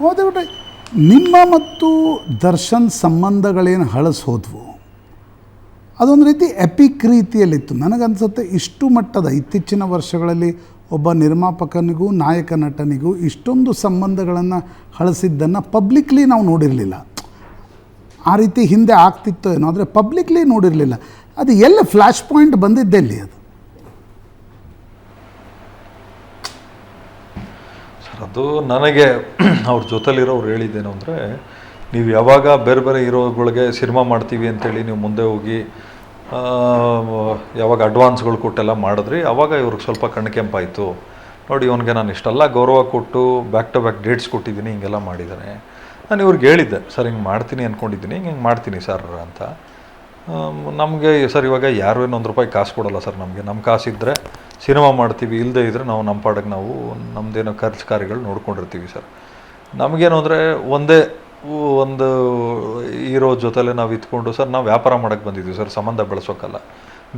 ಹೋದೆ ಬಿಟ್ರೆ ನಿಮ್ಮ ಮತ್ತು ದರ್ಶನ್ ಸಂಬಂಧಗಳೇನು ಹಳಸ್ ಹೋದ್ವು ಅದೊಂದು ರೀತಿ ಎಪಿಕ್ ರೀತಿಯಲ್ಲಿತ್ತು. ನನಗನ್ಸುತ್ತೆ ಇಷ್ಟು ಮಟ್ಟದ, ಇತ್ತೀಚಿನ ವರ್ಷಗಳಲ್ಲಿ ಒಬ್ಬ ನಿರ್ಮಾಪಕನಿಗೂ, ನಾಯಕ ನಟನಿಗೂ ಇಷ್ಟೊಂದು ಸಂಬಂಧಗಳನ್ನು ಹಳಸಿದ್ದನ್ನು ಪಬ್ಲಿಕ್ಲಿ ನಾವು ನೋಡಿರಲಿಲ್ಲ. ಆ ರೀತಿ ಹಿಂದೆ ಆಗ್ತಿತ್ತೋ ಏನೋ, ಆದರೆ ಪಬ್ಲಿಕ್ಲಿ ನೋಡಿರಲಿಲ್ಲ. ಅದು ಎಲ್ಲ ಫ್ಲ್ಯಾಶ್ ಪಾಯಿಂಟ್ ಬಂದಿದ್ದೆಲ್ಲಿ ಅದು. ಅದು ನನಗೆ ಅವ್ರ ಜೊತೆಲಿರೋರು ಹೇಳಿದ್ದೇನು ಅಂದರೆ, ನೀವು ಯಾವಾಗ ಬೇರೆ ಬೇರೆ ಹೀರೋಗಳಿಗೆ ಸಿನಿಮಾ ಮಾಡ್ತೀವಿ ಅಂತೇಳಿ ನೀವು ಮುಂದೆ ಹೋಗಿ ಯಾವಾಗ ಅಡ್ವಾನ್ಸ್ಗಳು ಕೊಟ್ಟೆಲ್ಲ ಮಾಡಿದ್ರಿ, ಅವಾಗ ಇವ್ರಿಗೆ ಸ್ವಲ್ಪ ಕಣ್ಕೆಂಪಾಯಿತು ನೋಡಿ ಇವನಿಗೆ ನಾನು ಇಷ್ಟೆಲ್ಲ ಗೌರವ ಕೊಟ್ಟು ಬ್ಯಾಕ್ ಟು ಬ್ಯಾಕ್ ಡೇಟ್ಸ್ ಕೊಟ್ಟಿದ್ದೀನಿ, ಹಿಂಗೆಲ್ಲ ಮಾಡಿದ್ದಾನೆ ನಾನು ಇವ್ರಿಗೆ ಹೇಳಿದ್ದೆ, ಸರ್, ಹಿಂಗೆ ಮಾಡ್ತೀನಿ ಅಂದ್ಕೊಂಡಿದ್ದೀನಿ ಹಿಂಗೆ ಹಿಂಗೆ ಮಾಡ್ತೀನಿ ಸರ್, ಅಂತ. ನಮಗೆ ಸರ್, ಇವಾಗ ಯಾರು ಏನು ಒಂದು ರೂಪಾಯಿ ಕಾಸು ಕೊಡಲ್ಲ ಸರ್ ನಮಗೆ. ನಮ್ಮ ಕಾಸಿದ್ದರೆ ಸಿನಿಮಾ ಮಾಡ್ತೀವಿ ಇಲ್ಲದೇ ಇದ್ದರೆ ನಾವು ನಮ್ಮ ಪಾಡಿಗೆ ನಾವು ನಮ್ಮದೇನೋ ಖರ್ಚು ಕಾರ್ಯಗಳು ನೋಡ್ಕೊಂಡಿರ್ತೀವಿ ಸರ್. ನಮಗೇನು ಅಂದರೆ ಒಂದೇ ಒಂದು ಹೀರೋ ಜೊತೆಲೆ ನಾವು ಇದ್ಕೊಂಡು ಸರ್, ನಾವು ವ್ಯಾಪಾರ ಮಾಡೋಕ್ಕೆ ಬಂದಿದ್ದೀವಿ ಸರ್, ಸಂಬಂಧ ಬೆಳೆಸೋಕ್ಕಲ್ಲ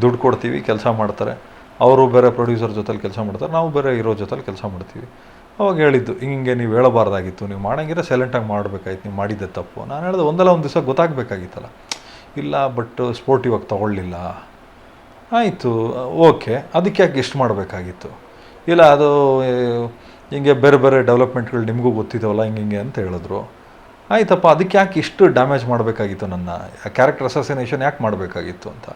ದುಡ್ಡು ಕೊಡ್ತೀವಿ, ಕೆಲಸ ಮಾಡ್ತಾರೆ. ಅವರು ಬೇರೆ ಪ್ರೊಡ್ಯೂಸರ್ ಜೊತೆಲಿ ಕೆಲಸ ಮಾಡ್ತಾರೆ, ನಾವು ಬೇರೆ ಹೀರೋ ಜೊತೆಲಿ ಕೆಲಸ ಮಾಡ್ತೀವಿ. ಅವಾಗ ಹೇಳಿದ್ದು, ಹಿಂಗೆ ನೀವು ಹೇಳಬಾರ್ದಾಗಿತ್ತು, ನೀವು ಮಾಡಂಗಿದ್ರೆ ಸೈಲೆಂಟಾಗಿ ಮಾಡಬೇಕಾಯ್ತು, ನೀವು ಮಾಡಿದ್ದೆ ತಪ್ಪು. ನಾನು ಹೇಳಿದೆ, ಒಂದಲ್ಲ ಒಂದು ದಿವಸ ಗೊತ್ತಾಗಬೇಕಾಗಿತ್ತಲ್ಲ. ಇಲ್ಲ ಬಟ್ ಸ್ಪೋರ್ಟಿವ್ ಆಗಿ ತೊಗೊಳ್ಳಿಲ್ಲ. ಆಯಿತು, ಓಕೆ, ಅದಕ್ಕೆ ಯಾಕೆ ಇಷ್ಟು ಮಾಡಬೇಕಾಗಿತ್ತು? ಇಲ್ಲ, ಅದು ಹಿಂಗೆ ಬೇರೆ ಬೇರೆ ಡೆವಲಪ್ಮೆಂಟ್ಗಳು ನಿಮಗೂ ಗೊತ್ತಿದ್ದಾವಲ್ಲ ಹಿಂಗೆ ಹಿಂಗೆ ಅಂತ ಹೇಳಿದ್ರು. ಆಯ್ತಪ್ಪ, ಅದಕ್ಕೆ ಯಾಕೆ ಇಷ್ಟು ಡ್ಯಾಮೇಜ್ ಮಾಡಬೇಕಾಗಿತ್ತು ನನ್ನ ಕ್ಯಾರೆಕ್ಟರ್ ಅಸಾಸಿನೇಷನ್ ಯಾಕೆ ಮಾಡಬೇಕಾಗಿತ್ತು ಅಂತ?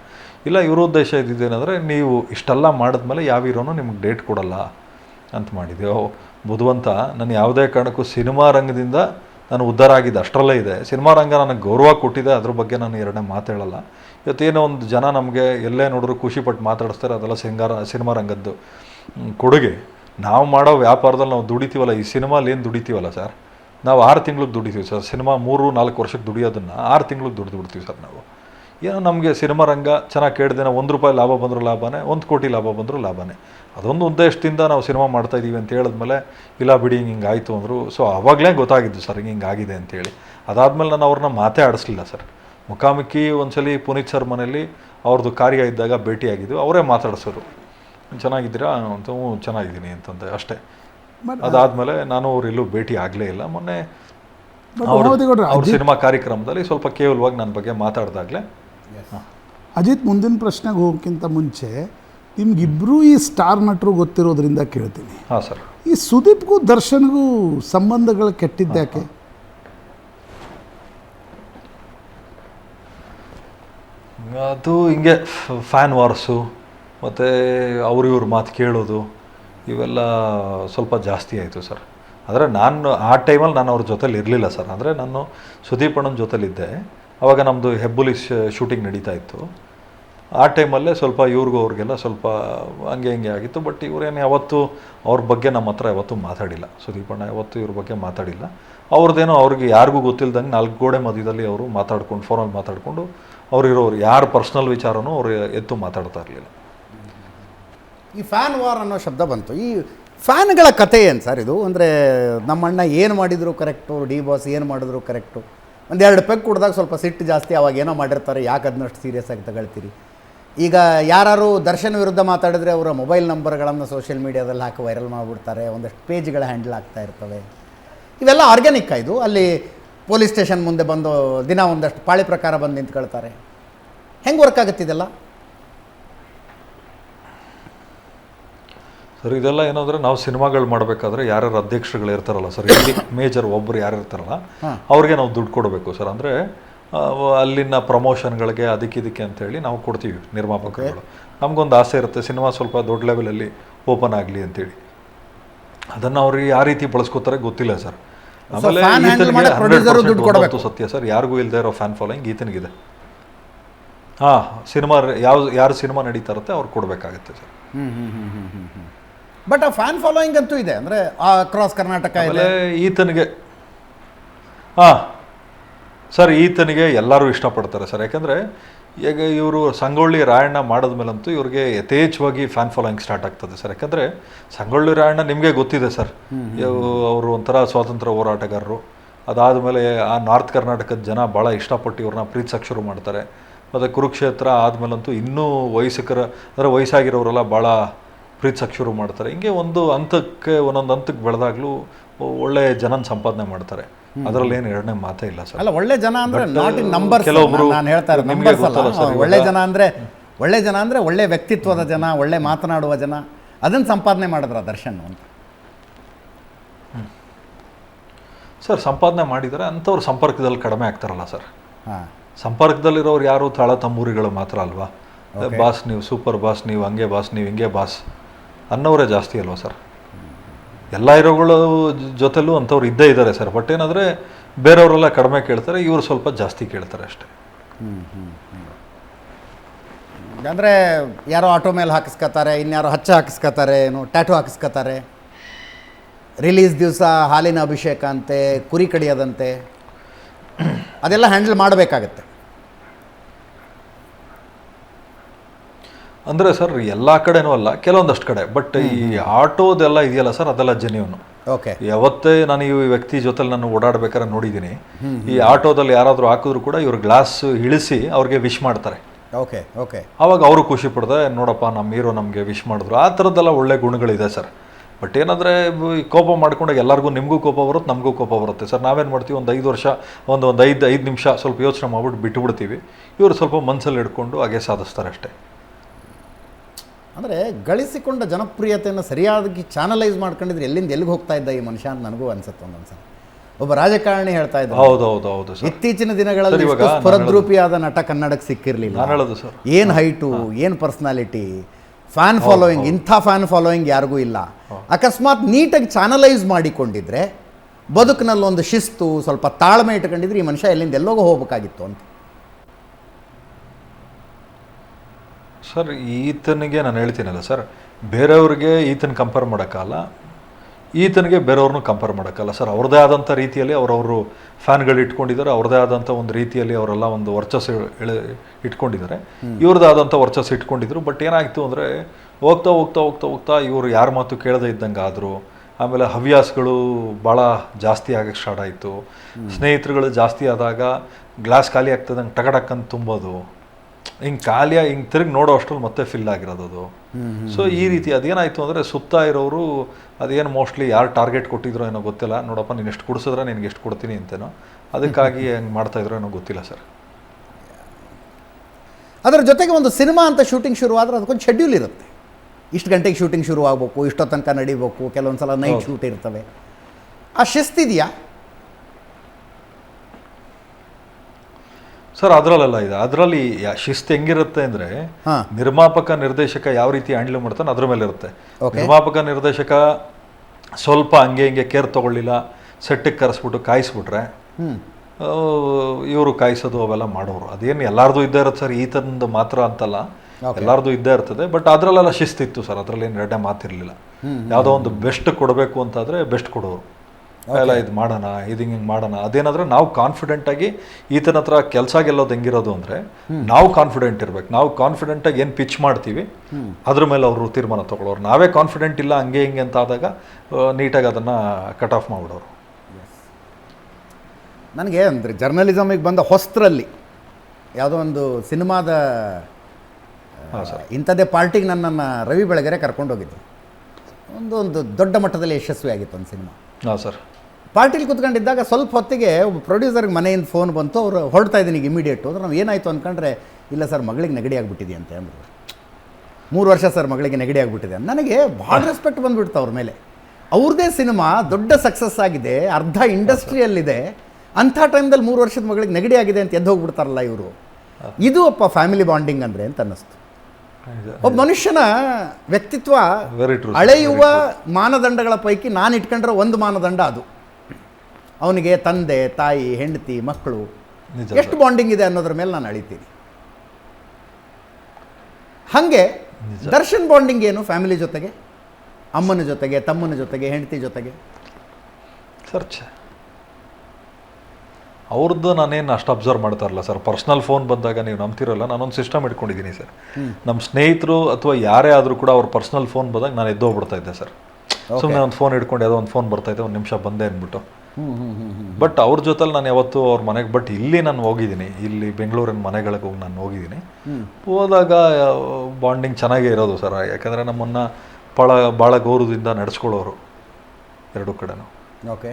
ಇಲ್ಲ, ಇವ್ರ ಉದ್ದೇಶ ಇದ್ದಿದ್ದೇನೆಂದರೆ, ನೀವು ಇಷ್ಟೆಲ್ಲ ಮಾಡಿದ್ಮೇಲೆ ಯಾವ ಹೀರೋನು ನಿಮ್ಗೆ ಡೇಟ್ ಕೊಡಲ್ಲ ಅಂತ ಮಾಡಿದೆ. ಓ ಬುಧವಂತ ನಾನು ಯಾವುದೇ ಕಾರಣಕ್ಕೂ ಸಿನಿಮಾ ರಂಗದಿಂದ ನಾನು ಉದ್ಧಾರ ಆಗಿದ್ದು, ಅಷ್ಟರಲ್ಲೇ ಇದೆ. ಸಿನಿಮಾ ರಂಗ ನನಗೆ ಗೌರವ ಕೊಟ್ಟಿದೆ, ಅದ್ರ ಬಗ್ಗೆ ನಾನು ಎರಡನೇ ಮಾತೇಳಲ್ಲ ಇವತ್ತೇನೋ ಒಂದು ಜನ ನಮಗೆ ಎಲ್ಲೇ ನೋಡಿದ್ರು ಖುಷಿಪಟ್ಟು ಮಾತಾಡಿಸ್ತಾರೆ, ಅದೆಲ್ಲ ಸಿಂಗಾರ, ಸಿನಿಮಾ ರಂಗದ್ದು. ಕೊಡುಗೆ. ನಾವು ಮಾಡೋ ವ್ಯಾಪಾರದಲ್ಲಿ ನಾವು ದುಡಿತೀವಲ್ಲ, ಈ ಸಿನಿಮಾಲಿ ಏನು ದುಡಿತೀವಲ್ಲ ಸರ್? ನಾವು ಆರು ತಿಂಗ್ಳಿಗೆ ದುಡಿತೀವಿ ಸರ್, ಸಿನಿಮಾ ಮೂರು, ನಾಲ್ಕು ವರ್ಷಕ್ಕೆ ದುಡಿಯೋದನ್ನು ಆರು ತಿಂಗ್ಳಿಗೆ ದುಡ್ದು ಬಿಡ್ತೀವಿ ಸರ್ ನಾವು. ಏನೋ ನಮಗೆ ಸಿನಿಮಾ ರಂಗ ಚೆನ್ನಾಗಿ ಕೇಳಿದೆ ಒಂದು ರೂಪಾಯಿ ಲಾಭ ಬಂದರೂ ಲಾಭನೇ, ಒಂದು ಕೋಟಿ ಲಾಭ ಬಂದರೂ ಲಾಭನೇ. ಅದೊಂದು ಉದ್ದೇಶದಿಂದ ನಾವು ಸಿನಿಮಾ ಮಾಡ್ತಾ ಇದ್ದೀವಿ ಅಂತ ಹೇಳಿದ್ಮೇಲೆ ಇಲ್ಲ ಬಿಡಿ ಹಿಂಗೆ ಹಿಂಗೆ ಆಯಿತು ಅಂದರು. ಸೊ ಆವಾಗಲೇ ಗೊತ್ತಾಗಿದ್ದು ಸರ್ ಹಿಂಗೆ ಹಿಂಗೆ ಆಗಿದೆ ಅಂತೇಳಿ ಅದಾದಮೇಲೆ ನಾನು ಅವ್ರನ್ನ ಮಾತೇ ಆಡಿಸ್ಲಿಲ್ಲ ಸರ್. ಮುಖಾಮುಖಿ ಒಂದ್ಸಲಿ ಪುನೀತ್ ಸರ್ ಮನೇಲಿ ಅವ್ರದ್ದು ಕಾರ್ಯ ಇದ್ದಾಗ ಭೇಟಿಯಾಗಿದ್ದು ಅವರೇ ಮಾತಾಡಿಸೋರು. ಚೆನ್ನಾಗಿದ್ದೀರಾ? ಅಂತ ಹ್ಞೂ ಚೆನ್ನಾಗಿದ್ದೀನಿ ಅಂತಂದೆ ಅಷ್ಟೇ. ಅದಾದಮೇಲೆ ನಾನು ಅವ್ರು ಎಲ್ಲೂ ಭೇಟಿ ಆಗಲೇ ಇಲ್ಲ. ಮೊನ್ನೆ ಅವ್ರ ಸಿನಿಮಾ ಕಾರ್ಯಕ್ರಮದಲ್ಲಿ ಸ್ವಲ್ಪ ಕೇವಲವಾಗಿ ನನ್ನ ಬಗ್ಗೆ ಮಾತಾಡ್ದಾಗಲೇ. ಅಜಿತ್ ಮುಂದಿನ ಪ್ರಶ್ನೆಗೆ ಹೋಗೋಕ್ಕಿಂತ ಮುಂಚೆ ನಿಮ್ಗಿಬ್ಬರೂ ಈ ಸ್ಟಾರ್ ನಟರು ಗೊತ್ತಿರೋದ್ರಿಂದ ಕೇಳ್ತೀನಿ. ಹಾಂ ಸರ್. ಈ ಸುದೀಪ್ಗೂ ದರ್ಶನ್ಗೂ ಸಂಬಂಧಗಳು ಕೆಟ್ಟಿದ್ದ್ಯಾಕೆ ಅದು ಹಿಂಗೆ ಫ್ಯಾನ್ ವಾರ್ಸು ಮತ್ತು ಅವ್ರು ಇವ್ರ ಮಾತು ಕೇಳೋದು ಇವೆಲ್ಲ ಸ್ವಲ್ಪ ಜಾಸ್ತಿ ಆಯಿತು ಸರ್. ಆದರೆ ನಾನು ಆ ಟೈಮಲ್ಲಿ ನಾನು ಅವ್ರ ಜೊತೆಲಿ ಇರಲಿಲ್ಲ ಸರ್. ಅಂದರೆ ನಾನು ಸುದೀಪ್ ಅಣ್ಣನ ಜೊತೆಲಿದ್ದೆ. ಅವಾಗ ನಮ್ಮದು ಹೆಬ್ಬುಲಿ ಶೂಟಿಂಗ್ ನಡೀತಾ ಇತ್ತು. ಆ ಟೈಮಲ್ಲೇ ಸ್ವಲ್ಪ ಇವ್ರಿಗೂ ಅವ್ರಿಗೆಲ್ಲ ಸ್ವಲ್ಪ ಹಂಗೆ ಹಿಂಗೆ ಆಗಿತ್ತು. ಬಟ್ ಇವರೇನು ಯಾವತ್ತೂ ಅವ್ರ ಬಗ್ಗೆ ನಮ್ಮ ಹತ್ರ ಯಾವತ್ತೂ ಮಾತಾಡಿಲ್ಲ. ಸುದೀಪಣ್ಣ ಯಾವತ್ತೂ ಇವ್ರ ಬಗ್ಗೆ ಮಾತಾಡಿಲ್ಲ. ಅವ್ರದ್ದೇನೋ ಅವ್ರಿಗೆ ಯಾರಿಗೂ ಗೊತ್ತಿಲ್ಲದಂಗೆ ನಾಲ್ಕು ಗೋಡೆ ಮಧ್ಯದಲ್ಲಿ ಅವರು ಮಾತಾಡ್ಕೊಂಡು ಫೋನಲ್ಲಿ ಮಾತಾಡಿಕೊಂಡು ಅವ್ರಿರೋರು ಯಾರು ಪರ್ಸ್ನಲ್ ವಿಚಾರನೂ ಅವರು ಎತ್ತು ಮಾತಾಡ್ತಾ ಇರಲಿಲ್ಲ. ಈ ಫ್ಯಾನ್ ವಾರ್ ಅನ್ನೋ ಶಬ್ದ ಬಂತು. ಈ ಫ್ಯಾನ್ಗಳ ಕಥೆ ಏನು ಸರ್ ಇದು? ಅಂದರೆ ನಮ್ಮಣ್ಣ ಏನು ಮಾಡಿದ್ರು ಕರೆಕ್ಟು ಡಿ ಬಾಸ್ ಏನು ಮಾಡಿದ್ರು ಕರೆಕ್ಟು ಒಂದೆರಡು ಪೆಗ್ ಕುಡ್ದಾಗ ಸ್ವಲ್ಪ ಸಿಟ್ಟು ಜಾಸ್ತಿ ಅವಾಗ ಏನೋ ಮಾಡಿರ್ತಾರೆ. ಯಾಕೆ ಅದನ್ನಷ್ಟು ಸೀರಿಯಸ್ ಆಗಿ ತಗೊಳ್ತೀರಿ? ಈಗ ಯಾರು ದರ್ಶನ್ ವಿರುದ್ಧ ಮಾತಾಡಿದ್ರೆ ಅವರ ಮೊಬೈಲ್ ನಂಬರ್ಗಳನ್ನು ಸೋಷಿಯಲ್ ಮೀಡಿಯಾದಲ್ಲಿ ಹಾಕಿ ವೈರಲ್ ಮಾಡಿಬಿಡ್ತಾರೆ ಒಂದಷ್ಟು ಪೇಜ್ಗಳ ಹ್ಯಾಂಡಲ್ ಆಗ್ತಾ ಇರ್ತವೆ. ಇವೆಲ್ಲ ಆರ್ಗ್ಯಾನಿಕ್ ಇದು. ಅಲ್ಲಿ ಪೊಲೀಸ್ ಸ್ಟೇಷನ್ ಮುಂದೆ ಬಂದು ದಿನ ಒಂದಷ್ಟು ಪಾಳಿ ಪ್ರಕಾರ ಬಂದು ನಿಂತ್ಕೊಳ್ತಾರೆ. ಹೆಂಗೆ ವರ್ಕ್ ಆಗುತ್ತಿದೆಲ್ಲ ಸರ್ ಇದೆಲ್ಲ ಏನಂದ್ರೆ ನಾವು ಸಿನಿಮಾಗಳು ಮಾಡಬೇಕಾದ್ರೆ ಯಾರ್ಯಾರು ಅಧ್ಯಕ್ಷರುಗಳು ಇರ್ತಾರಲ್ಲ ಸರ್ ಇಲ್ಲಿ ಮೇಜರ್ ಒಬ್ಬರು ಯಾರು ಇರ್ತಾರಲ್ಲ ಅವ್ರಿಗೆ ನಾವು ದುಡ್ಡು ಕೊಡಬೇಕು ಸರ್. ಅಂದರೆ ಅಲ್ಲಿನ ಪ್ರಮೋಷನ್ಗಳಿಗೆ ಅದಕ್ಕೆ ಇದಕ್ಕೆ ಅಂತೇಳಿ ನಾವು ಕೊಡ್ತೀವಿ ನಿರ್ಮಾಪಕರುಗಳು. ನಮಗೊಂದು ಆಸೆ ಇರುತ್ತೆ ಸಿನಿಮಾ ಸ್ವಲ್ಪ ದೊಡ್ಡ ಲೆವೆಲಲ್ಲಿ ಓಪನ್ ಆಗಲಿ ಅಂತೇಳಿ. ಅದನ್ನು ಅವ್ರಿಗೆ ಯಾವ ರೀತಿ ಬಳಸ್ಕೋತಾರೆ ಗೊತ್ತಿಲ್ಲ ಸರ್. ಆಮೇಲೆ fan handle ಈತನಿಗೆ ಮಾಡಕ್ಕೆ 100% producer ದುಡ್ಡು ಒಂದಂತೂ ಕೊಡ್ಬೇಕು. ಸತ್ಯ ಸರ್ ಯಾರಿಗೂ ಇಲ್ಲದೆ ಇರೋ ಫ್ಯಾನ್ ಫಾಲೋಯಿಂಗ್ ಈತನಿಗಿದೆ. ಹಾಂ ಸಿನಿಮಾ ಯಾವ ಯಾರು ಸಿನಿಮಾ ನಡೀತಾ ಇರುತ್ತೆ ಅವ್ರು ಕೊಡಬೇಕಾಗುತ್ತೆ ಸರ್. ಬಟ್ ಆ ಫ್ಯಾನ್ ಫಾಲೋಯಿಂಗ್ ಅಂತೂ ಇದೆ ಅಂದರೆ ಕ್ರಾಸ್ ಕರ್ನಾಟಕ ಈತನಿಗೆ ಹಾಂ ಸರ್, ಈತನಿಗೆ ಎಲ್ಲರೂ ಇಷ್ಟಪಡ್ತಾರೆ ಸರ್. ಯಾಕಂದರೆ ಈಗ ಇವರು ಸಂಗೊಳ್ಳಿ ರಾಯಣ್ಣ ಮಾಡಿದ್ಮೇಲಂತೂ ಇವ್ರಿಗೆ ಯಥೇಚ್ಛವಾಗಿ ಫ್ಯಾನ್ ಫಾಲೋಯಿಂಗ್ ಸ್ಟಾರ್ಟ್ ಆಗ್ತದೆ ಸರ್. ಯಾಕಂದರೆ ಸಂಗೊಳ್ಳಿ ರಾಯಣ್ಣ ನಿಮಗೆ ಗೊತ್ತಿದೆ ಸರ್. ಅವರು ಒಂಥರ ಸ್ವಾತಂತ್ರ್ಯ ಹೋರಾಟಗಾರರು. ಅದಾದಮೇಲೆ ಆ ನಾರ್ತ್ ಕರ್ನಾಟಕದ ಜನ ಭಾಳ ಇಷ್ಟಪಟ್ಟು ಇವ್ರನ್ನ ಪ್ರೀತಿಸಕ್ಕೆ ಶುರು ಮಾಡ್ತಾರೆ. ಮತ್ತು ಕುರುಕ್ಷೇತ್ರ ಆದಮೇಲಂತೂ ಇನ್ನೂ ವಯಸ್ಸಕರ ಅಂದರೆ ವಯಸ್ಸಾಗಿರೋರೆಲ್ಲ ಭಾಳ ಪ್ರೀತಿಸಕ್ಕೆ ಶುರು ಮಾಡ್ತಾರೆ. ಹಿಂಗೆ ಒಂದು ಹಂತಕ್ಕೆ, ಒಂದೊಂದು ಹಂತಕ್ಕೆ ಬೆಳೆದಾಗಲೂ ಒಳ್ಳೆಯ ಜನನ ಸಂಪಾದನೆ ಮಾಡ್ತಾರೆ. ಅದರಲ್ಲಿ ಏನು ಎರಡನೇ ಮಾತೇ ಇಲ್ಲ ಸರ್. ಅಲ್ಲ ಒಳ್ಳೆ ಜನ ಅಂದ್ರೆ ನಾಟ್ ಇನ್ ನಂಬರ್ಸ್ ನಾನು ಹೇಳ್ತಾ ಇರೋದು ನಂಬರ್ಸ್ ಅಲ್ಲ. ಒಳ್ಳೆ ಜನ ಅಂದ್ರೆ ಒಳ್ಳೆ ಜನ ಅಂದ್ರೆ ಒಳ್ಳೆ ವ್ಯಕ್ತಿತ್ವದ ಜನ ಒಳ್ಳೆ ಮಾತನಾಡುವ ಜನ. ಅದನ್ನ ಸಂಪಾದನೆ ಮಾಡಿದ್ರ ದರ್ಶನ್ ಅಂತ? ಸರ್ ಸಂಪಾದನೆ ಮಾಡಿದರೆ ಅಂಥವ್ರು ಸಂಪರ್ಕದಲ್ಲಿ ಕಡಿಮೆ ಆಗ್ತಾರಲ್ಲ ಸರ್. ಹಾ. ಸಂಪರ್ಕದಲ್ಲಿರೋರು ಯಾರು ತಾಳ ತಂಬೂರಿಗಳು ಮಾತ್ರ ಅಲ್ವಾ? ಬಾಸ್ ನೀವು ಸೂಪರ್ ಬಾಸ್ ನೀವು ಹಂಗೆ ಬಾಸ್ ನೀವು ಹಿಂಗೆ ಬಾಸ್ ಅನ್ನೋರೇ ಜಾಸ್ತಿ ಅಲ್ವಾ ಸರ್? ಎಲ್ಲ ಹೀರೋಗಳ ಜೊತೆಲೂ ಅಂಥವ್ರು ಇದ್ದೇ ಇದ್ದಾರೆ ಸರ್. ಬಟ್ ಏನಂದರೆ ಬೇರೆಯವರೆಲ್ಲ ಕಡಿಮೆ ಕೇಳ್ತಾರೆ, ಇವರು ಸ್ವಲ್ಪ ಜಾಸ್ತಿ ಕೇಳ್ತಾರೆ ಅಷ್ಟೇ. ಅಂದರೆ ಯಾರೋ ಆಟೋ ಮೇಲೆ ಹಾಕಿಸ್ಕೊತಾರೆ, ಇನ್ಯಾರೋ ಹಚ್ಚ ಹಾಕಿಸ್ಕೊತಾರೆ, ಏನು ಟ್ಯಾಟೂ ಹಾಕಿಸ್ಕೊತಾರೆ. ರಿಲೀಸ್ ದಿವಸ ಹಾಲಿನ ಅಭಿಷೇಕ ಅಂತೆ, ಕುರಿ ಕಡಿಯೋದಂತೆ. ಅದೆಲ್ಲ ಹ್ಯಾಂಡಲ್ ಮಾಡಬೇಕಾಗತ್ತೆ. ಅಂದರೆ ಸರ್ ಎಲ್ಲ ಕಡೆನೂ ಅಲ್ಲ ಕೆಲವೊಂದಷ್ಟು ಕಡೆ. ಬಟ್ ಈ ಆಟೋದೆಲ್ಲ ಇದೆಯಲ್ಲ ಸರ್ ಅದೆಲ್ಲ ಜೆನ್ಯೂನು ಓಕೆ ಯಾವತ್ತೇ ನಾನು ಈ ವ್ಯಕ್ತಿ ಜೊತೆಲಿ ನಾನು ಓಡಾಡ್ಬೇಕಾದ್ರೆ ನೋಡಿದ್ದೀನಿ. ಈ ಆಟೋದಲ್ಲಿ ಯಾರಾದರೂ ಹಾಕಿದ್ರು ಕೂಡ ಇವ್ರ ಗ್ಲಾಸ್ ಇಳಿಸಿ ಅವ್ರಿಗೆ ವಿಶ್ ಮಾಡ್ತಾರೆ. ಓಕೆ ಓಕೆ ಆವಾಗ ಅವರು ಖುಷಿ ಪಡ್ದೆ ನೋಡಪ್ಪ ನಮ್ಮ ಹೀರೋ ನಮಗೆ ವಿಶ್ ಮಾಡಿದ್ರು. ಆ ಥರದ್ದೆಲ್ಲ ಒಳ್ಳೆ ಗುಣಗಳಿದೆ ಸರ್. ಬಟ್ ಏನಂದರೆ ಕೋಪ ಮಾಡ್ಕೊಂಡಾಗ ಎಲ್ಲರಿಗೂ ನಿಮಗೂ ಕೋಪ ಬರುತ್ತೆ ನಮಗೂ ಕೋಪ ಬರುತ್ತೆ. ಸರ್ ನಾವೇನು ಮಾಡ್ತೀವಿ ಒಂದು ಐದು ವರ್ಷ ಒಂದು ಒಂದು ಐದು ಐದು ನಿಮಿಷ ಸ್ವಲ್ಪ ಯೋಚನೆ ಮಾಡ್ಬಿಟ್ಟು ಬಿಟ್ಟುಬಿಡ್ತೀವಿ ಇವರು ಸ್ವಲ್ಪ ಮನಸ್ಸಲ್ಲಿ ಹಿಡ್ಕೊಂಡು ಹಾಗೆ ಸಾಧಿಸ್ತಾರೆ ಅಷ್ಟೇ. ಅಂದರೆ ಗಳಿಸಿಕೊಂಡ ಜನಪ್ರಿಯತೆಯನ್ನು ಸರಿಯಾಗಿ ಚಾನಲೈಸ್ ಮಾಡ್ಕೊಂಡಿದ್ರೆ ಎಲ್ಲಿಂದ ಎಲ್ಲಿಗೆ ಹೋಗ್ತಾ ಇದ್ದ ಈ ಮನುಷ್ಯ ಅಂತ ನನಗೂ ಅನ್ಸುತ್ತೆ ಒಂದೊಂದ್ಸಲ. ಒಬ್ಬ ರಾಜಕಾರಣಿ ಹೇಳ್ತಾ ಇದ್ದ ಹೌದು ಹೌದು ಇತ್ತೀಚಿನ ದಿನಗಳಲ್ಲಿ ಸ್ಪರದ್ರೂಪಿಯಾದ ಸ್ಫುರದ್ರೂಪಿಯಾದ ನಟ ಕನ್ನಡಕ್ಕೆ ಸಿಕ್ಕಿರಲಿಲ್ಲ. ಏನು ಹೈಟು ಏನು ಪರ್ಸ್ನಾಲಿಟಿ ಫ್ಯಾನ್ ಫಾಲೋಯಿಂಗ್ ಇಂಥ ಫ್ಯಾನ್ ಫಾಲೋಯಿಂಗ್ ಯಾರಿಗೂ ಇಲ್ಲ. ಅಕಸ್ಮಾತ್ ನೀಟಾಗಿ ಚಾನಲೈಸ್ ಮಾಡಿಕೊಂಡಿದ್ರೆ ಬದುಕಿನಲ್ಲಿ ಒಂದು ಶಿಸ್ತು ಸ್ವಲ್ಪ ತಾಳ್ಮೆ ಇಟ್ಕೊಂಡಿದ್ರೆ ಈ ಮನುಷ್ಯ ಎಲ್ಲಿಂದ ಎಲ್ಲೋಗೋ ಹೋಗ್ಬೇಕಾಗಿತ್ತು ಅಂತ. ಸರ್ ಈತನಿಗೆ ನಾನು ಹೇಳ್ತೀನಲ್ಲ ಸರ್ ಬೇರೆಯವ್ರಿಗೆ ಈತನ ಕಂಪೇರ್ ಮಾಡೋಕ್ಕಲ್ಲ ಈತನಿಗೆ ಬೇರೆಯವ್ರನ್ನೂ ಕಂಪೇರ್ ಮಾಡೋಕ್ಕಲ್ಲ ಸರ್. ಅವ್ರದ್ದೇ ಆದಂಥ ರೀತಿಯಲ್ಲಿ ಅವರವರು ಫ್ಯಾನ್ಗಳು ಇಟ್ಕೊಂಡಿದ್ದಾರೆ ಅವ್ರದ್ದೇ ಆದಂಥ ಒಂದು ರೀತಿಯಲ್ಲಿ ಅವರೆಲ್ಲ ಒಂದು ವರ್ಚಸ್ಸು ಇಟ್ಕೊಂಡಿದ್ದಾರೆ. ಇವ್ರದ್ದೇ ಆದಂಥ ವರ್ಚಸ್ಸು ಇಟ್ಕೊಂಡಿದ್ರು. ಬಟ್ ಏನಾಯಿತು ಅಂದರೆ ಹೋಗ್ತಾ ಹೋಗ್ತಾ ಹೋಗ್ತಾ ಹೋಗ್ತಾ ಇವರು ಯಾರ ಮಾತು ಕೇಳದೇ ಇದ್ದಂಗೆ ಆದರು. ಆಮೇಲೆ ಹವ್ಯಾಸಗಳು ಭಾಳ ಜಾಸ್ತಿ ಆಗಕ್ಕೆ ಸ್ಟಾರ್ಟ್ ಆಯಿತು. ಸ್ನೇಹಿತರುಗಳು ಜಾಸ್ತಿ ಆದಾಗ ಗ್ಲಾಸ್ ಖಾಲಿ ಆಗ್ತದಂಗೆ ಟಕಟಕ್ಕಂತ ತುಂಬೋದು. ಹಿಂಗೆ ಖಾಲಿಯ ಹಿಂಗೆ ತಿರುಗಿ ನೋಡೋ ಅಷ್ಟ್ರಲ್ಲಿ ಮತ್ತೆ ಫಿಲ್ ಆಗಿರೋದು ಅದು. ಸೊ ಈ ರೀತಿ ಅದೇನಾಯಿತು ಅಂದರೆ ಸುತ್ತ ಇರೋರು ಅದೇನು ಮೋಸ್ಟ್ಲಿ ಯಾರು ಟಾರ್ಗೆಟ್ ಕೊಟ್ಟಿದ್ರೋ ಏನೋ ಗೊತ್ತಿಲ್ಲ. ನೋಡಪ್ಪ ನೀನು ಎಷ್ಟು ಕುಡಿಸಿದ್ರೆ ನಿನಗೆ ಎಷ್ಟು ಕೊಡ್ತೀನಿ ಅಂತೇನೋ. ಅದಕ್ಕಾಗಿ ಹೆಂಗೆ ಮಾಡ್ತಾ ಇದ್ರೋ ಏನೋ ಗೊತ್ತಿಲ್ಲ ಸರ್. ಅದರ ಜೊತೆಗೆ ಒಂದು ಸಿನಿಮಾ ಅಂತ ಶೂಟಿಂಗ್ ಶುರುವಾದ್ರೆ ಅದಕ್ಕೊಂದು ಶೆಡ್ಯೂಲ್ ಇರುತ್ತೆ. ಇಷ್ಟು ಗಂಟೆಗೆ ಶೂಟಿಂಗ್ ಶುರು ಆಗಬೇಕು ಇಷ್ಟೋ ತನಕ ನಡಿಬೇಕು ಕೆಲವೊಂದು ಸಲ ನೈಟ್ ಶೂಟ್ ಇರ್ತವೆ. ಆ ಶಿಸ್ತಿದೆಯಾ? ಸರ್ ಅದರಲ್ಲೆಲ್ಲ ಇದೆ. ಅದರಲ್ಲಿ ಶಿಸ್ತು ಹೆಂಗಿರುತ್ತೆ ಅಂದ್ರೆ ನಿರ್ಮಾಪಕ ನಿರ್ದೇಶಕ ಯಾವ ರೀತಿ ಹ್ಯಾಂಡಲ್ ಮಾಡ್ತಾನೆ ಅದ್ರ ಮೇಲೆ ಇರುತ್ತೆ. ನಿರ್ಮಾಪಕ ನಿರ್ದೇಶಕ ಸ್ವಲ್ಪ ಹಂಗೆ ಹಿಂಗೆ ಕೇರ್ ತಗೊಳ್ಳಿಲ್ಲ ಸೆಟ್ಟಿಗೆ ಕರೆಸ್ಬಿಟ್ಟು ಕಾಯಿಸ್ಬಿಟ್ರೆ ಇವರು ಕಾಯಿಸೋದು ಅವೆಲ್ಲ ಮಾಡೋರು. ಅದೇನು ಎಲ್ಲಾರ್ದು ಇದ್ದೇ ಇರುತ್ತೆ ಸರ್ ಈ ಈತನದು ಮಾತ್ರ ಅಂತಲ್ಲ. ಎಲ್ಲಾರ್ದು ಇದ್ದೇ ಇರ್ತದೆ. ಬಟ್ ಅದರಲ್ಲೆಲ್ಲ ಶಿಸ್ತಿತ್ತು ಸರ್ ಅದರಲ್ಲಿ ಏನು ಎರಡೇ ಮಾತಿರಲಿಲ್ಲ. ಯಾವುದೋ ಒಂದು ಬೆಸ್ಟ್ ಕೊಡಬೇಕು ಅಂತಾದರೆ ಬೆಸ್ಟ್ ಕೊಡೋರು. ಎಲ್ಲ ಇದು ಮಾಡೋಣ ಇದು ಹಿಂಗೆ ಹಿಂಗೆ ಮಾಡೋಣ. ಅದೇನಾದರೂ ನಾವು ಕಾನ್ಫಿಡೆಂಟ್ ಆಗಿ ಈತನ ಹತ್ರ ಕೆಲಸ ಗೆಲ್ಲೋದು ಹೆಂಗಿರೋದು ಅಂದರೆ ನಾವು ಕಾನ್ಫಿಡೆಂಟ್ ಇರ್ಬೇಕು. ನಾವು ಕಾನ್ಫಿಡೆಂಟ್ ಆಗಿ ಏನು ಪಿಚ್ ಮಾಡ್ತೀವಿ ಅದ್ರ ಮೇಲೆ ಅವರು ತೀರ್ಮಾನ ತಗೊಳ್ಳೋರು. ನಾವೇ ಕಾನ್ಫಿಡೆಂಟ್ ಇಲ್ಲ ಹಂಗೆ ಹಿಂಗೆ ಅಂತ ಆದಾಗ ನೀಟಾಗಿ ಅದನ್ನು ಕಟ್ ಆಫ್ ಮಾಡಿಬಿಡೋರು. ನನಗೆ ಅಂದರೆ ಜರ್ನಲಿಸಮಿಗೆ ಬಂದ ಹೊಸ್ತ್ರಲ್ಲಿ ಯಾವುದೋ ಒಂದು ಸಿನಿಮಾದ ಸರ್. ಇಂಥದ್ದೇ ಪಾರ್ಟಿಗೆ ನನ್ನನ್ನು ರವಿ ಬೆಳಗೆರೆ ಕರ್ಕೊಂಡೋಗಿದ್ದು ಒಂದು ಒಂದು ದೊಡ್ಡ ಮಟ್ಟದಲ್ಲಿ ಯಶಸ್ವಿ ಆಗಿತ್ತು ಒಂದು ಸಿನಿಮಾ. ಹಾಂ ಸರ್. ಪಾರ್ಟಿಲಿ ಕುತ್ಕೊಂಡಿದ್ದಾಗ ಸ್ವಲ್ಪ ಹೊತ್ತಿಗೆ ಒಬ್ಬ ಪ್ರೊಡ್ಯೂಸರ್ಗೆ ಮನೆಯಿಂದ ಫೋನ್ ಬಂತು. ಅವರು ಹೊರಡ್ತಾ ಇದ್ದೀನಿ ಈಗ ಇಮಿಡಿಯೇಟು ಅಂದ್ರೆ ನಾವು ಏನಾಯಿತು ಅಂದ್ಕೊಂಡ್ರೆ ಇಲ್ಲ ಸರ್ ಮಗಳಿಗೆ ನೆಗಡಿ ಆಗಿಬಿಟ್ಟಿದೆ ಅಂತೆ ಅಂದರು. ಮೂರು ವರ್ಷ ಸರ್ ಮಗಳಿಗೆ ನೆಗಡಿ ಆಗಿಬಿಟ್ಟಿದೆ ನನಗೆ ಭಾಳ ರೆಸ್ಪೆಕ್ಟ್ ಬಂದುಬಿಡ್ತು ಅವ್ರ ಮೇಲೆ. ಅವ್ರದ್ದೇ ಸಿನಿಮಾ ದೊಡ್ಡ ಸಕ್ಸಸ್ ಆಗಿದೆ ಅರ್ಧ ಇಂಡಸ್ಟ್ರಿಯಲ್ಲಿದೆ ಅಂಥ ಟೈಮ್ದಲ್ಲಿ ಮೂರು ವರ್ಷದ ಮಗಳಿಗೆ ನೆಗಡಿ ಆಗಿದೆ ಅಂತ ಎದ್ದು ಹೋಗ್ಬಿಡ್ತಾರಲ್ಲ ಇವರು. ಇದು ಅಪ್ಪ ಫ್ಯಾಮಿಲಿ ಬಾಂಡಿಂಗ್ ಅಂದರೆ ಅಂತ ಅನ್ನಿಸ್ತು. ಒಬ್ಬ ಮನುಷ್ಯನ ವ್ಯಕ್ತಿತ್ವ ಅಳೆಯುವ ಮಾನದಂಡಗಳ ಪೈಕಿ ನಾನು ಇಟ್ಕೊಂಡಿರೋ ಒಂದು ಮಾನದಂಡ ಅದು. ಅವನಿಗೆ ತಂದೆ ತಾಯಿ ಹೆಂಡತಿ ಮಕ್ಕಳು ಎಷ್ಟು ಬಾಂಡಿಂಗ್ ಇದೆ ಅನ್ನೋದ್ರ ಮೇಲೆ ನಾನು ಅಳಿತೀನಿ. ಹಾಗೆ ದರ್ಶನ್ ಬಾಂಡಿಂಗ್ ಏನು? ಫ್ಯಾಮಿಲಿ ಜೊತೆಗೆ? ಅಮ್ಮನ ಜೊತೆಗೆ ತಮ್ಮನ ಜೊತೆಗೆ ಹೆಂಡತಿ ಜೊತೆಗೆ? ಸರ್ಚ. ಅವ್ರದ್ದು ನಾನೇನು ಅಷ್ಟು ಅಬ್ಸರ್ವ್ ಮಾಡ್ತಾರಲ್ಲ ಸರ್. ಪರ್ಸ್ನಲ್ ಫೋನ್ ಬಂದಾಗ ನೀವು ನಂಬ್ತಿರಲ್ಲ ನಾನೊಂದು ಸಿಸ್ಟಮ್ ಇಟ್ಕೊಂಡಿದ್ದೀನಿ ಸರ್. ನಮ್ಮ ಸ್ನೇಹಿತರು ಅಥವಾ ಯಾರೇ ಆದರೂ ಕೂಡ ಅವ್ರ ಪರ್ಸ್ನಲ್ ಫೋನ್ ಬಂದಾಗ ನಾನು ಎದ್ದೋಗ್ಬಿಡ್ತಾ ಇದ್ದೆ ಸರ್. ಸುಮ್ಮನೆ ಒಂದು ಫೋನ್ ಇಟ್ಕೊಂಡು ಯಾವುದೋ ಒಂದು ಫೋನ್ ಬರ್ತಾ ಒಂದು ನಿಮಿಷ ಬಂದೆ ಅಂದ್ಬಿಟ್ಟು. ಬಟ್ ಅವ್ರ ಜೊತೆಲಿ ನಾನು ಯಾವತ್ತೂ ಅವ್ರ ಮನೆಗೆ ಬಟ್ ಇಲ್ಲಿ ನಾನು ಹೋಗಿದ್ದೀನಿ. ಇಲ್ಲಿ ಬೆಂಗಳೂರಿನ ಮನೆಗಳಿಗೆ ಹೋಗಿ ನಾನು ಹೋಗಿದ್ದೀನಿ. ಹೋದಾಗ ಬಾಂಡಿಂಗ್ ಚೆನ್ನಾಗೇ ಇರೋದು ಸರ್. ಯಾಕಂದರೆ ನಮ್ಮನ್ನು ಭಾಳ ಭಾಳ ಗೌರವದಿಂದ ನಡೆಸ್ಕೊಳ್ಳೋರು ಎರಡೂ ಕಡೆನೂ. ಓಕೆ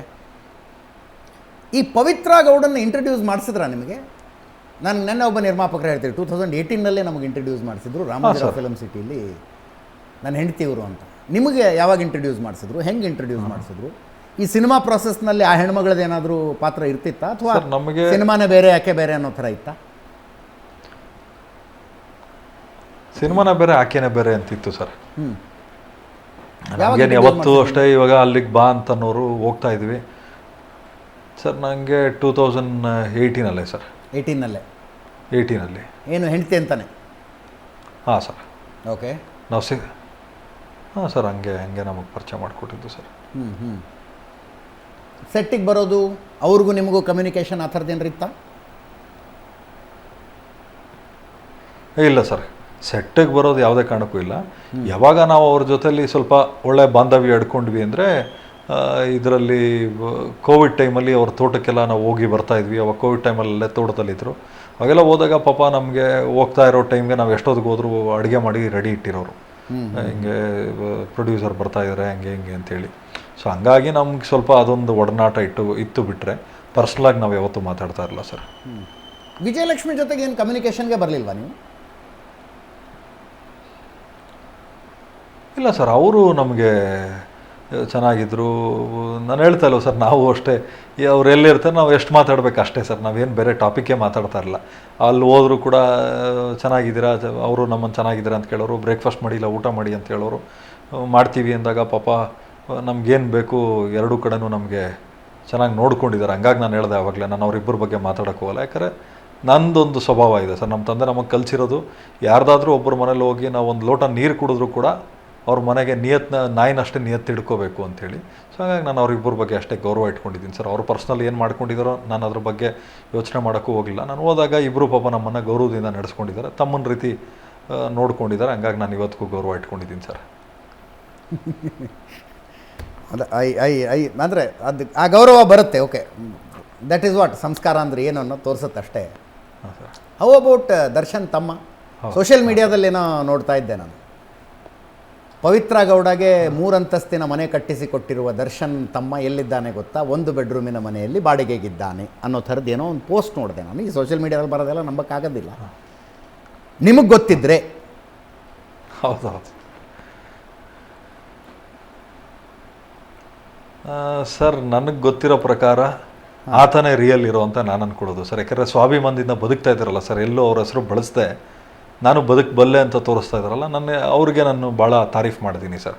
ಈ ಪವಿತ್ರ ಗೌಡನ್ನ ಇಂಟ್ರಡ್ಯೂಸ್ ಮಾಡಿಸಿದ್ರಾ ನಿಮಗೆ? ನಾನು ನೆನ್ನೆ ಒಬ್ಬ ನಿರ್ಮಾಪಕರು ಹೇಳ್ತೀವಿ ಟೂ ತೌಸಂಡ್ ಏಯ್ಟೀನಲ್ಲೇ ನಮಗೆ ಇಂಟ್ರಡ್ಯೂಸ್ ಮಾಡಿಸಿದ್ರು sir. ಫಿಲಮ್ ಸಿಟಿಲಿ ನನ್ನ ಹೆಂಡತಿ ಇವರು ಅಂತ. ನಿಮಗೆ ಯಾವಾಗ ಇಂಟ್ರಡ್ಯೂಸ್ ಮಾಡಿಸಿದ್ರು? ಹೆಂಗೆ ಇಂಟ್ರಡ್ಯೂಸ್ ಮಾಡಿಸಿದ್ರು? ಈ ಸಿನಿಮಾ ಪ್ರೊಸೆಸ್ನಲ್ಲಿ ಆ ಹೆಣ್ಮಗಳದೇನಾದರೂ ಏನಾದರೂ ಪಾತ್ರ ಇರ್ತಿತ್ತಾ? ಅಥವಾ ನಮಗೆ- ಸಿನಿಮಾನೇ ಬೇರೆ ಯಾಕೆ ಬೇರೆ ಅನ್ನೋ ಥರ ಇತ್ತಾ? ಸಿನಿಮಾನ ಬೇರೆ ಆಕೆನೇ ಬೇರೆ ಅಂತಿತ್ತು ಸರ್. ನಮಗೇನು introduce ಅಷ್ಟೇ ಇವಾಗ ಅಲ್ಲಿಗೆ ಬಾ ಅಂತನೋರು ಹೋಗ್ತಾ ಇದ್ವಿ. ಸರ್ ನನಗೆ ಟೂ ತೌಸಂಡ್ ಏಯ್ಟೀನಲ್ಲೇ ಸರ್. ಏಯ್ಟೀನಲ್ಲೇ? ಏಯ್ಟೀನಲ್ಲಿ. ಏನು ಹೆಂಡತಿ ಅಂತಾನೆ? ಹಾಂ ಸರ್. ಓಕೆ. ನಾವು ಸಿ ಹಾಂ ಸರ್ ಹಂಗೆ ಹಂಗೆ ನಮಗೆ ಪರಿಚಯ ಮಾಡಿಕೊಟ್ಟಿದ್ದು ಸರ್. ಹ್ಞೂ ಹ್ಞೂ ಸೆಟ್ಟಿಗೆ ಬರೋದು ಅವ್ರಿಗೂ ನಿಮಗೂ ಕಮ್ಯುನಿಕೇಷನ್ ಆ ಥರದ್ದು ಏನಾರು ಇತ್ತಾ? ಇಲ್ಲ ಸರ್. ಸೆಟ್ಟಿಗೆ ಬರೋದು ಯಾವುದೇ ಕಾರಣಕ್ಕೂ ಇಲ್ಲ. ಯಾವಾಗ ನಾವು ಅವ್ರ ಜೊತೆಲಿ ಸ್ವಲ್ಪ ಒಳ್ಳೆ ಬಾಂಧವ್ಯ ಇಡ್ಕೊಂಡ್ವಿ ಅಂದರೆ ಇದರಲ್ಲಿ ಕೋವಿಡ್ ಟೈಮಲ್ಲಿ ಅವ್ರ ತೋಟಕ್ಕೆಲ್ಲ ನಾವು ಹೋಗಿ ಬರ್ತಾ ಇದ್ವಿ. ಅವಾಗ ಕೋವಿಡ್ ಟೈಮಲ್ಲೇ ತೋಟದಲ್ಲಿದ್ದರು ಅವಾಗೆಲ್ಲ ಹೋದಾಗ ಪಾಪ ನಮಗೆ ಹೋಗ್ತಾ ಇರೋ ಟೈಮ್ಗೆ ನಾವು ಎಷ್ಟೊತ್ತಿಗೆ ಹೋದ್ರು ಅಡುಗೆ ಮಾಡಿ ರೆಡಿ ಇಟ್ಟಿರೋರು. ಹಿಂಗೆ ಪ್ರೊಡ್ಯೂಸರ್ ಬರ್ತಾ ಇದ್ದಾರೆ ಹಂಗೆ ಹಿಂಗೆ ಅಂತೇಳಿ. ಸೊ ಹಂಗಾಗಿ ನಮ್ಗೆ ಸ್ವಲ್ಪ ಅದೊಂದು ಒಡನಾಟ ಇಟ್ಟು ಇತ್ತು ಬಿಟ್ಟರೆ ಪರ್ಸ್ನಲಾಗಿ ನಾವು ಯಾವತ್ತೂ ಮಾತಾಡ್ತಾ ಇರಲ್ಲ ಸರ್. ವಿಜಯಲಕ್ಷ್ಮಿ ಜೊತೆಗೆ ಏನು ಕಮ್ಯುನಿಕೇಷನ್ಗೆ ಬರಲಿಲ್ವಾ ನೀವು? ಇಲ್ಲ ಸರ್ ಅವರು ನಮಗೆ ಚೆನ್ನಾಗಿದ್ರು. ನಾನು ಹೇಳ್ತಾ ಇಲ್ಲ ಸರ್ ನಾವು ಅಷ್ಟೇ ಅವ್ರು ಎಲ್ಲಿರ್ತಾರೆ ನಾವು ಎಷ್ಟು ಮಾತಾಡ್ಬೇಕು ಅಷ್ಟೇ ಸರ್. ನಾವೇನು ಬೇರೆ ಟಾಪಿಕ್ಕೇ ಮಾತಾಡ್ತಾ ಇರಲ್ಲ. ಅಲ್ಲಿ ಹೋದರೂ ಕೂಡ ಚೆನ್ನಾಗಿದ್ದೀರಾ? ಅವರು ನಮ್ಮನ್ನು ಚೆನ್ನಾಗಿದ್ದೀರಾ ಅಂತ ಕೇಳೋರು ಬ್ರೇಕ್ಫಾಸ್ಟ್ ಮಾಡಿ ಇಲ್ಲ ಊಟ ಮಾಡಿ ಅಂತ ಹೇಳೋರು ಮಾಡ್ತೀವಿ ಅಂದಾಗ ಪಾಪ ನಮ್ಗೇನು ಬೇಕು? ಎರಡೂ ಕಡೆನೂ ನಮಗೆ ಚೆನ್ನಾಗಿ ನೋಡ್ಕೊಂಡಿದ್ದಾರೆ ಹಂಗಾಗಿ ನಾನು ಹೇಳ್ದೆ ಆವಾಗಲೇ ನಾನು ಅವರಿಬ್ಬರ ಬಗ್ಗೆ ಮಾತಾಡೋಕ್ಕೆ ಹೋಗಲ್ಲ. ಯಾಕಂದರೆ ನಂದೊಂದು ಸ್ವಭಾವ ಇದೆ ಸರ್. ನಮ್ಮ ತಂದೆ ನಮಗೆ ಕಲಿಸಿರೋದು, ಯಾರ್ದಾದ್ರೂ ಒಬ್ಬರ ಮನೇಲಿ ಹೋಗಿ ನಾವು ಒಂದು ಲೋಟ ನೀರು ಕುಡಿದ್ರೂ ಕೂಡ ಅವ್ರ ಮನೆಗೆ ನಿಯತ್ನ, ನಾಯಿನಷ್ಟೇ ನಿಯತ್ತು ಹಿಡ್ಕೋಬೇಕು ಅಂಥೇಳಿ ಸೊ, ಹಾಗಾಗಿ ನಾನು ಅವರಿಬ್ಬರ ಬಗ್ಗೆ ಅಷ್ಟೇ ಗೌರವ ಇಟ್ಕೊಂಡಿದ್ದೀನಿ ಸರ್. ಅವ್ರು ಪರ್ಸ್ನಲ್ ಏನು ಮಾಡ್ಕೊಂಡಿದ್ದಾರೋ ನಾನು ಅದ್ರ ಬಗ್ಗೆ ಯೋಚನೆ ಮಾಡೋಕ್ಕೂ ಹೋಗಿಲ್ಲ ನಾನು ಹೋದಾಗ ಇಬ್ಬರು ಪಾಪ ನಮ್ಮನ್ನು ಗೌರವದಿಂದ ನಡೆಸ್ಕೊಂಡಿದ್ದಾರೆ. ತಮ್ಮನ ರೀತಿ ನೋಡ್ಕೊಂಡಿದ್ದಾರೆ. ಹಂಗಾಗಿ ನಾನು ಇವತ್ತಿಗೂ ಗೌರವ ಇಟ್ಕೊಂಡಿದ್ದೀನಿ ಸರ್. ಅದ ಐ ಐ ಐ ಅಂದರೆ ಅದು ಆ ಗೌರವ ಬರುತ್ತೆ ಓಕೆ ದಟ್ ಈಸ್ ವಾಟ್ ಸಂಸ್ಕಾರ ಅಂದರೆ ಏನು ಅನ್ನೋ ತೋರಿಸುತ್ತೆ ಅಷ್ಟೇ. ಹಾಂ ಅಬೌಟ್ ದರ್ಶನ್ ತಮ್ಮ? ಸೋಷಿಯಲ್ ಮೀಡಿಯಾದಲ್ಲಿ ಏನೋ ನೋಡ್ತಾ ಇದ್ದೆ ನಾನು. ಪವಿತ್ರ ಗೌಡಗೆ ಮೂರಂತಸ್ತಿನ ಮನೆ ಕಟ್ಟಿಸಿಕೊಟ್ಟಿರುವ ದರ್ಶನ್ ತಮ್ಮ ಎಲ್ಲಿದ್ದಾನೆ ಗೊತ್ತಾ? ಒಂದು ಬೆಡ್ರೂಮಿನ ಮನೆಯಲ್ಲಿ ಬಾಡಿಗೆಗಿದ್ದಾನೆ ಅನ್ನೋ ಥರದ್ದು ಏನೋ ಒಂದು ಪೋಸ್ಟ್ ನೋಡಿದೆ ನಾನು. ಈ ಸೋಷಿಯಲ್ ಮೀಡಿಯಾದಲ್ಲಿ ಬರೋದೆಲ್ಲ ನಂಬಕ್ಕಾಗೋದಿಲ್ಲ. ನಿಮಗೆ ಗೊತ್ತಿದ್ರೆ ಹೌದು ಹೌದು ಆ, ಸರ್ ನನಗೆ ಗೊತ್ತಿರೋ ಪ್ರಕಾರ ಆತನೇ ರಿಯಲ್ ಇರೋ ಅಂತ ನಾನು ಅನ್ಕೊಳ್ಳೋದು ಸರ್ ಯಾಕಂದರೆ ಸ್ವಾಭಿಮಾನದಿಂದ ಬದುಕ್ತಾ ಇದ್ದಾರಲ್ಲ ಸರ್ ಎಲ್ಲೂ ಅವ್ರ ಹೆಸರು ಬಳಸ್ದೆ ನಾನು ಬದುಕಬಲ್ಲೆ ಅಂತ ತೋರಿಸ್ತಾ ಇದ್ದಾರಲ್ಲ ನನ್ನ ಅವ್ರಿಗೆ ನಾನು ಭಾಳ ತಾರೀಫ್ ಮಾಡಿದ್ದೀನಿ ಸರ್.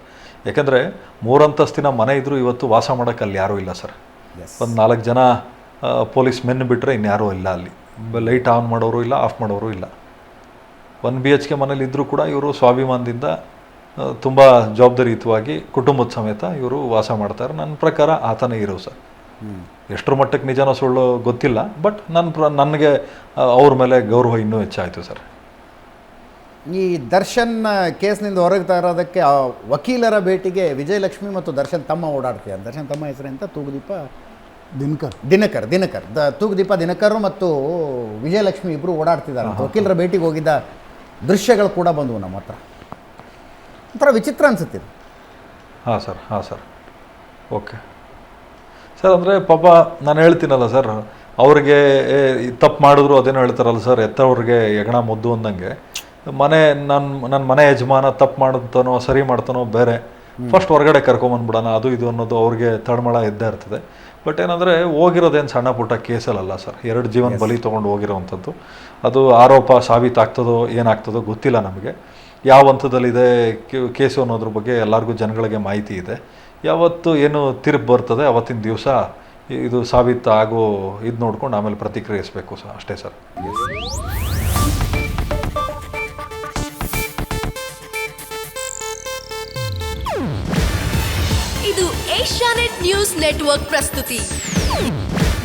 ಯಾಕಂದರೆ ಮೂರಂತಸ್ತಿನ ಮನೆ ಇದ್ದರೂ ಇವತ್ತು ವಾಸ ಮಾಡೋಕ್ಕೆ ಅಲ್ಲಿ ಯಾರೂ ಇಲ್ಲ ಸರ್. ಒಂದು ನಾಲ್ಕು ಜನ ಪೊಲೀಸ್ ಮೆನ್ ಬಿಟ್ಟರೆ ಇನ್ಯಾರೂ ಇಲ್ಲ ಅಲ್ಲಿ. ಲೈಟ್ ಆನ್ ಮಾಡೋರು ಇಲ್ಲ ಆಫ್ ಮಾಡೋರು ಇಲ್ಲ. ಒನ್ ಬಿ ಎಚ್ ಕೆ ಮನೇಲಿ ಇದ್ದರೂ ಕೂಡ ಇವರು ಸ್ವಾಭಿಮಾನದಿಂದ ತುಂಬ ಜವಾಬ್ದಾರಿಯುತವಾಗಿ ಕುಟುಂಬದ ಸಮೇತ ಇವರು ವಾಸ ಮಾಡ್ತಾರೆ. ನನ್ನ ಪ್ರಕಾರ ಆತನೇ ಇರೋ ಸರ್. ಎಷ್ಟರ ಮಟ್ಟಕ್ಕೆ ನಿಜನೋ ಸುಳ್ಳು ಗೊತ್ತಿಲ್ಲ ಬಟ್ ನನ್ನ ಪ್ರ ನನಗೆ ಅವ್ರ ಮೇಲೆ ಗೌರವ ಇನ್ನೂ ಹೆಚ್ಚಾಯಿತು ಸರ್. ಈ ದರ್ಶನ್ ಕೇಸ್ನಿಂದ ಹೊರಗ್ತಾ ಇರೋದಕ್ಕೆ ಆ ವಕೀಲರ ಭೇಟಿಗೆ ವಿಜಯಲಕ್ಷ್ಮಿ ಮತ್ತು ದರ್ಶನ್ ತಮ್ಮ ಓಡಾಡ್ತೀಯ? ದರ್ಶನ್ ತಮ್ಮ ಹೆಸರೆಂತ ತೂಗುದೀಪ? ದಿನಕರ್. ದಿನಕರ್ ದಿನಕರ್. ದ ತೂಗುದೀಪ ದಿನಕರ್ ಮತ್ತು ವಿಜಯಲಕ್ಷ್ಮಿ ಇಬ್ಬರು ಓಡಾಡ್ತಿದ್ದಾರೆ. ವಕೀಲರ ಭೇಟಿಗೆ ಹೋಗಿದ್ದ ದೃಶ್ಯಗಳು ಕೂಡ ಬಂದವು ನಮ್ಮ ಹತ್ರ. ಒಂಥರ ವಿಚಿತ್ರ ಅನಿಸುತ್ತೆ ಇದು. ಹಾಂ ಸರ್ ಹಾಂ ಸರ್. ಓಕೆ. ಸರ್ ಅಂದರೆ ಪಾಪ ನಾನು ಹೇಳ್ತೀನಲ್ಲ ಸರ್ ಅವ್ರಿಗೆ ತಪ್ಪು ಮಾಡಿದ್ರು ಅದೇನೋ ಹೇಳ್ತಾರಲ್ಲ ಸರ್ ಎತ್ತವ್ರಿಗೆ ಹೆಗಣ ಮುದ್ದು ಅಂದಂಗೆ. ಮನೆ ನನ್ನ ನನ್ನ ಮನೆ ಯಜಮಾನ ತಪ್ಪು ಮಾಡ್ತಾನೋ ಸರಿ ಮಾಡ್ತಾನೋ ಬೇರೆ. ಫಸ್ಟ್ ಹೊರಗಡೆ ಕರ್ಕೊಂಬಂದ್ಬಿಡೋಣ ಅದು ಇದು ಅನ್ನೋದು ಅವ್ರಿಗೆ ತಳಮಳ ಇದ್ದೇ ಇರ್ತದೆ. ಬಟ್ ಏನಂದರೆ ಹೋಗಿರೋದೇನು ಸಣ್ಣ ಪುಟ್ಟ ಕೇಸಲ್ಲ ಸರ್ ಎರಡು ಜೀವನ ಬಲಿ ತೊಗೊಂಡು ಹೋಗಿರೋವಂಥದ್ದು. ಅದು ಆರೋಪ ಸಾಬೀತಾಗ್ತದೋ ಏನಾಗ್ತದೋ ಗೊತ್ತಿಲ್ಲ ನಮಗೆ. ಯಾವ ಹಂತದಲ್ಲಿದೆ ಕೇ- ಕೇಸು ಅನ್ನೋದ್ರ ಬಗ್ಗೆ ಎಲ್ಲರಿಗೂ ಜನಗಳಿಗೆ ಮಾಹಿತಿ ಇದೆ. ಯಾವತ್ತು ಏನು ತೀರ್ಪು ಬರ್ತದೆ ಅವತ್ತಿನ ದಿವಸ ಇದು ಸಾಬೀತು ಆಗೋ ಇದು ನೋಡ್ಕೊಂಡು ಆಮೇಲೆ ಪ್ರತಿಕ್ರಿಯಿಸಬೇಕು ಸರ್ ಅಷ್ಟೇ ಸರ್. ಇದು ಏಷ್ಯಾನೆಟ್ ನ್ಯೂಸ್ ನೆಟ್ವರ್ಕ್ ಪ್ರಸ್ತುತಿ.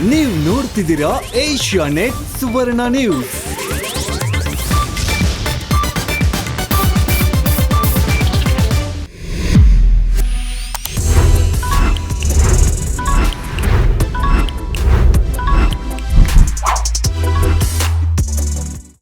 ನೀವು ನೋಡ್ತಿದ್ದೀರಾ ಏಷ್ಯಾ ನೆಟ್ ಸುವರ್ಣ ನ್ಯೂಸ್.